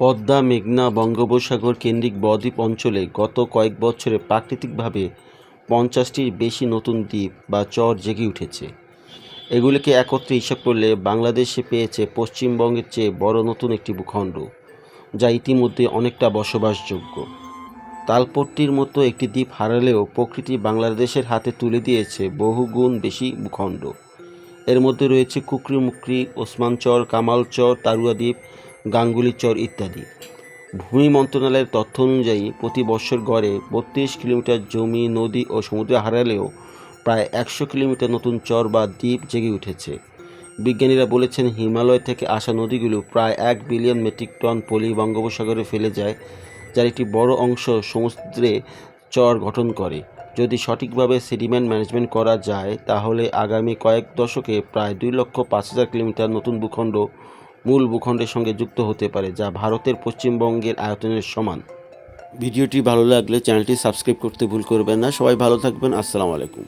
পদ্মা, মেঘনা, বঙ্গোপসাগর কেন্দ্রিক বদ্বীপ অঞ্চলে গত কয়েক বছরে প্রাকৃতিকভাবে পঞ্চাশটির বেশি নতুন দ্বীপ বা চর জেগে উঠেছে। এগুলিকে একত্রে হিসাব করলে বাংলাদেশে পেয়েছে পশ্চিমবঙ্গের চেয়ে বড় নতুন একটি ভূখণ্ড, যা ইতিমধ্যে অনেকটা বসবাসযোগ্য। তালপট্টির মতো একটি দ্বীপ হারালেও প্রকৃতি বাংলাদেশের হাতে তুলে দিয়েছে বহুগুণ বেশি ভূখণ্ড। এর মধ্যে রয়েছে কুকরি মুকরি ওসমানচর কামালচর তারুয়া দ্বীপ গাঙ্গুলি চর ইত্যাদি। ভূমি মন্ত্রণালয়ের তথ্য অনুযায়ী প্রতি বছর গড়ে বত্রিশ কিলোমিটার জমি, নদী ও সমুদ্রে হারালেও প্রায় একশো কিলোমিটার নতুন চর বা দ্বীপ জেগে উঠেছে। বিজ্ঞানীরা বলেছেন, হিমালয় থেকে আসা নদীগুলো প্রায় এক বিলিয়ন মেট্রিক টন পলি বঙ্গোপসাগরে ফেলে যায়, যার একটি বড় অংশ সমুদ্রে চর গঠন করে। যদি সঠিকভাবে সেডিমেন্ট ম্যানেজমেন্ট করা যায়, তাহলে আগামী কয়েক দশকে প্রায় দুই লক্ষ পাঁচ হাজার কিলোমিটার নতুন ভূখণ্ড মূল ভূখণ্ডের সঙ্গে যুক্ত হতে পারে, যা ভারতের পশ্চিমবঙ্গের আয়তনের সমান। ভিডিওটি ভালো লাগলে চ্যানেলটি সাবস্ক্রাইব করতে ভুল করবেন না। সবাই ভালো থাকবেন। আসসালামু আলাইকুম।